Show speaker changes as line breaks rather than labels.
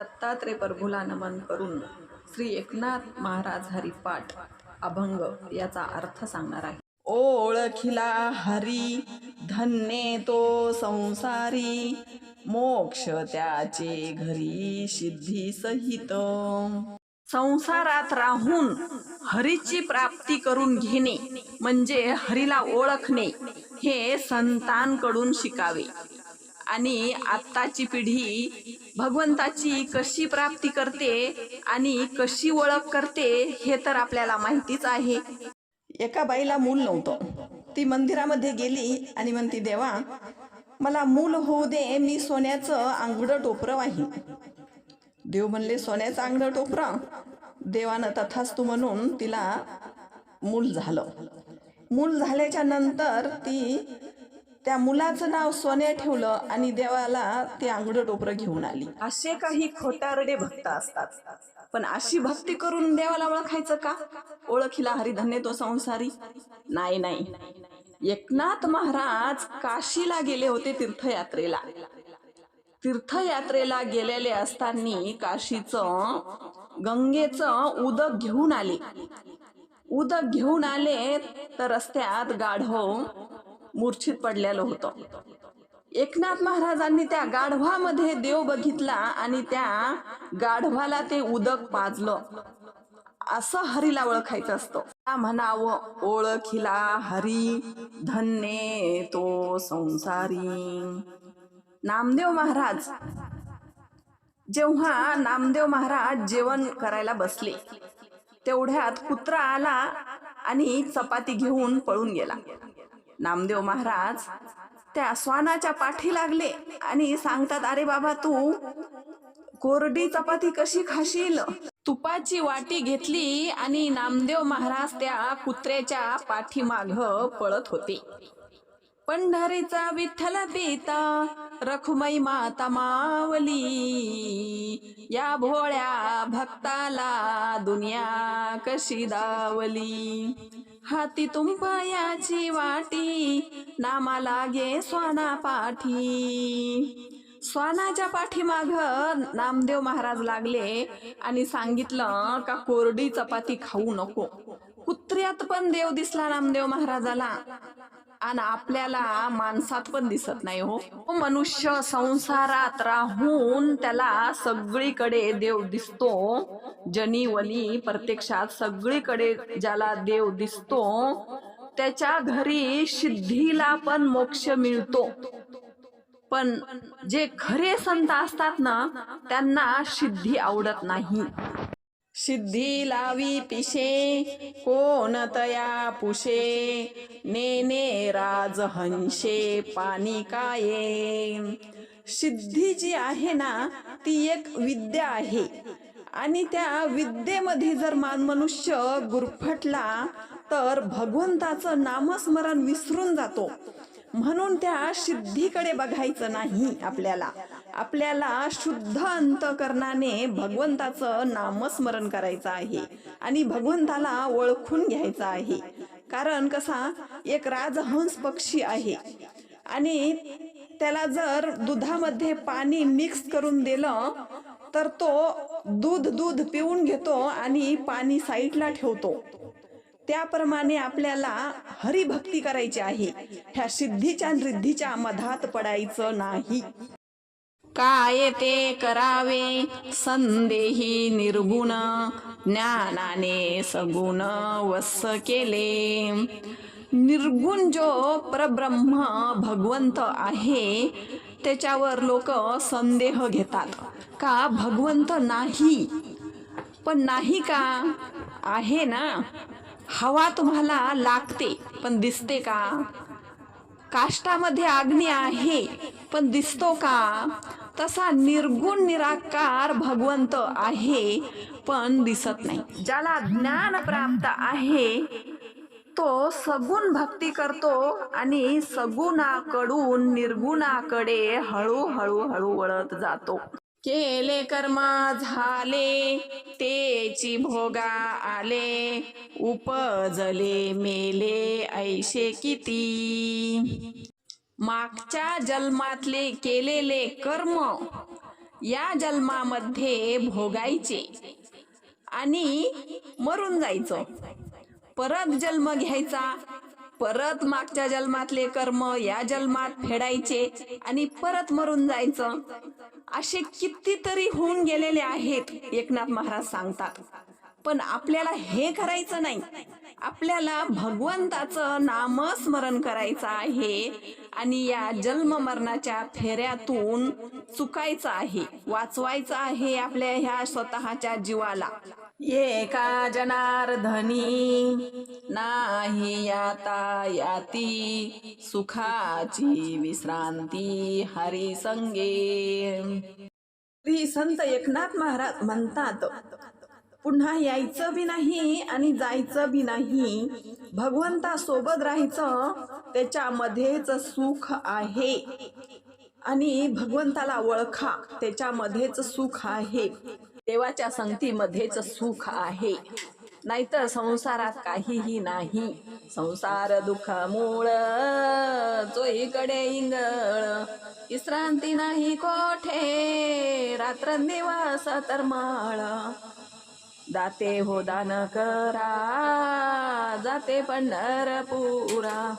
दत्तात्रय प्रभूला नमन करून श्री एकनाथ महाराज हरिपाठ अभंग याचा अर्थ सांगणार आहे. ओळखिला हरी धन्ये तो संसारी मोक्ष त्याचे घरी सिद्धी सहित. संसारात राहून हरीची प्राप्ती करून घेणे म्हणजे हरीला ओळखणे हे संतांकडून शिकावे. आणि आत्ताची पिढी भगवंताची कशी प्राप्ती करते आणि कशी ओळख करते हे तर आपल्याला माहितीच आहे. एका बाईला मूल नव्हतं. ती मंदिरामध्ये गेली आणि म्हणती देवा मला मूल होऊ दे मी सोन्याचं आंगडं टोपरं वाही देव म्हणले सोन्याचं आंगडं टोपरं? देवानं तथास्तू म्हणून तिला मूल झालं. मूल झाल्याच्यानंतर ती त्या मुलाचं नाव सोन्या ठेवलं आणि देवाला ते आंगडं टोपरं घेऊन आली. असे काही खोटारडे भक्त असतात. पण अशी भक्ती करून देवाला ओळखायचं का? ओळखीला हरिधन्य तो संसारी? नाही नाही. एकनाथ महाराज काशीला गेले होते तीर्थयात्रेला. तीर्थयात्रेला गेलेले असताना काशीचं गंगेचं उदक घेऊन आले. उदक घेऊन आले तर रस्त्यात गाढव मूर्छित पडलेलं होतं. एकनाथ महाराजांनी त्या गाढवामध्ये देव बघितला आणि त्या गाढवाला ते उदक पाजलं. असं हरीला ओळखायचं असतं. म्हणाव म्हणावं ओळखिला हरी धन्ये तो संसारी. नामदेव महाराज जेव्हा नामदेव महाराज जेवण करायला बसले तेवढ्यात कुत्रा आला आणि चपाती घेऊन पळून गेला. नामदेव महाराज त्या श्वानाच्या पाठी लागले आणि सांगतात अरे बाबा तू कोरडी चपाती कशी खाशील? तुपाची वाटी घेतली आणि नामदेव महाराज त्या कुत्र्याच्या पाठीमाग पळत होते. पंढरीचा विठ्ठल पिता रखुमई माता मावली या भोळ्या भक्ताला दुनिया कशी दावली? हाती तुंपयाची वाटी नामा लागे स्वाना पाठी. स्वानाच्या पाठीमाग नामदेव महाराज लागले आणि सांगितलं का कोरडी चपाती खाऊ नको. कुत्र्यात पण देव दिसला नामदेव महाराजाला. आणि आपल्याला माणसात पण दिसत नाही हो. मनुष्य संसारात राहून त्याला सगळीकडे देव दिसतो. जनी वनी प्रत्यक्षात सगळीकडे ज्याला देव दिसतो त्याच्या घरी सिद्धीला पण मोक्ष मिळतो. पण जे खरे संत असतात ना त्यांना सिद्धी आवडत नाही. सिद्धी लावी पिशे कोण तया पुशे? नेने राज हंशे पाणी काये? सिद्धी जी आहे ना ती एक विद्या आहे. आणि त्या विद्येमध्ये जर मान मनुष्य गुरफटला तर भगवंताचं नामस्मरण विसरून जातो. म्हणून त्या सिद्धीकडे बघायचं नाही आपल्याला. आपल्याला शुद्ध अंतकरणाने भगवंताचं नामस्मरण करायचं आहे आणि भगवंताला ओळखून घ्यायचं आहे. कारण कसा? एक राजहंस पक्षी आहे. आणि त्याला जर दुधामध्ये पाणी मिक्स करून दिलं तर तो दूध दूध पिऊन घेतो आणि पाणी साईडला ठेवतो. त्याप्रमाणे आपल्याला हरिभक्ती करायची आहे. ह्या सिद्धीच्या रिद्धीच्या मधात पडायचं नाही. काय ते करावे? संदेही निर्गुण ज्ञानाने सगुण वस केले. निर्गुण जो परब्रह्म भगवंत आहे त्याच्यावर लोक संदेह घेतात. का भगवंत नाही? पण नाही का? आहे ना? हवा तुम्हाला लागते पण दिसते का? काष्टामध्ये अग्नी आहे पण दिसतो का? तसा निर्गुण निराकार भगवंत आहे पण दिसत नाही. ज्याला ज्ञान प्राप्त आहे तो सगुण भक्ती करतो आणि सगुणाकडून निर्गुणाकडे हळूहळू हळू वळत जातो. केले कर्मा झाले तेची भोगा आले उपजले मेले ऐशे किती. मागच्या जन्मातले केलेले कर्म या जन्मामध्ये भोगायचे आणि मरून जायचं. परत जन्म घ्यायचा परत मागच्या जन्मातले कर्म या जन्मात फेडायचे आणि परत मरून जायचं. असे कितीतरी होऊन गेलेले आहेत एकनाथ महाराज सांगतात. पण आपल्याला हे करायचं नाही. आपल्याला भगवंताचं नामस्मरण करायचं आहे आणि या जन्म मरणाच्या फेऱ्यातून चुकायचं आहे वाचवायचं आहे आपल्या ह्या स्वतःच्या जीवाला. एका जनार्दनी नाही याता याती. सुखाची विश्रांती हरी संगे. श्री संत एकनाथ महाराज म्हणतात पुन्हा यायचं बी नाही आणि जायचं बी नाही. भगवंता सोबत राहायचं त्याच्यामध्येच सुख आहे. आणि भगवंताला ओळखा त्याच्यामध्येच सुख आहे. देवाच्या संगतीमध्येच सुख आहे. नाहीतर संसारात काहीही नाही. संसार दुःख मूळ चोईकडे इंगळ. विश्रांती नाही कोठे रात्र तर माळा. दाते हो दान करा जाते पंढरपुरा.